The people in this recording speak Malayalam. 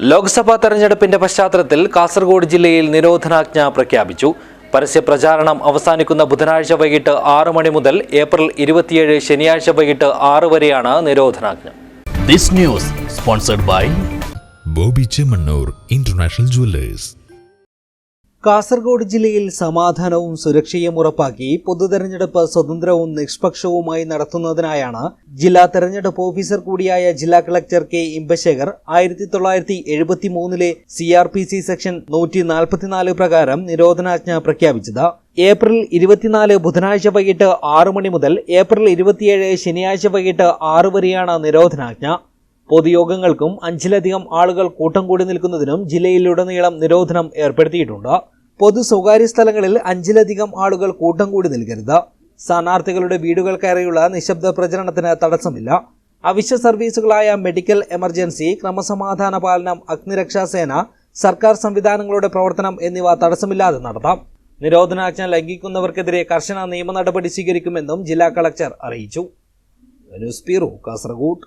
ലോക്സഭാ തെരഞ്ഞെടുപ്പിന്റെ പശ്ചാത്തലത്തിൽ കാസർഗോഡ് ജില്ലയിൽ നിരോധനാജ്ഞ പ്രഖ്യാപിച്ചു. പരസ്യ പ്രചാരണം അവസാനിക്കുന്ന ബുധനാഴ്ച വൈകിട്ട് ആറ് മണി മുതൽ ഏപ്രിൽ ഇരുപത്തിയേഴ് ശനിയാഴ്ച വൈകിട്ട് ആറ് വരെയാണ് നിരോധനാജ്ഞ. This news sponsored by Boby Chemmanur international jewellers. Kasaragod ജില്ലയിൽ സമാധാനവും സുരക്ഷയും ഉറപ്പാക്കി പൊതുതെരഞ്ഞെടുപ്പ് സ്വതന്ത്രവും നിഷ്പക്ഷവുമായി നടത്തുന്നതിനായാണ് ജില്ലാ തെരഞ്ഞെടുപ്പ് ഓഫീസർ കൂടിയായ ജില്ലാ കളക്ടർ കെ ഇമ്പശേഖർ ആയിരത്തി തൊള്ളായിരത്തി എഴുപത്തി മൂന്നിലെ C R P C section നൂറ്റി നാൽപ്പത്തിനാല് പ്രകാരം നിരോധനാജ്ഞ പ്രഖ്യാപിച്ചത്. ഏപ്രിൽ ഇരുപത്തിനാല് ബുധനാഴ്ച വൈകിട്ട് ആറ് മണി മുതൽ ഏപ്രിൽ ഇരുപത്തിയേഴ് ശനിയാഴ്ച വൈകിട്ട് ആറ് വരെയാണ് നിരോധനാജ്ഞ. പൊതുയോഗങ്ങൾക്കും അഞ്ചിലധികം ആളുകൾ കൂട്ടം കൂടി നിൽക്കുന്നതിനും ജില്ലയിലുടനീളം നിരോധനം ഏർപ്പെടുത്തിയിട്ടുണ്ട്. പൊതു സ്വകാര്യ സ്ഥലങ്ങളിൽ അഞ്ചിലധികം ആളുകൾ കൂട്ടം കൂടി നിൽക്കരുത്. സ്ഥാനാർത്ഥികളുടെ വീടുകൾ കയറിയുള്ള നിശബ്ദ പ്രചരണത്തിന് തടസ്സമില്ല. അവശ്യ സർവീസുകളായ മെഡിക്കൽ എമർജൻസി ക്രമസമാധാന പാലനം അഗ്നിരക്ഷാസേന സർക്കാർ സംവിധാനങ്ങളുടെ പ്രവർത്തനം എന്നിവ തടസ്സമില്ലാതെ നടത്താം. നിരോധനാജ്ഞ ലംഘിക്കുന്നവർക്കെതിരെ കർശന നിയമ നടപടി സ്വീകരിക്കുമെന്നും ജില്ലാ കളക്ടർ അറിയിച്ചു. ന്യൂസ് കാസർഗോഡ്.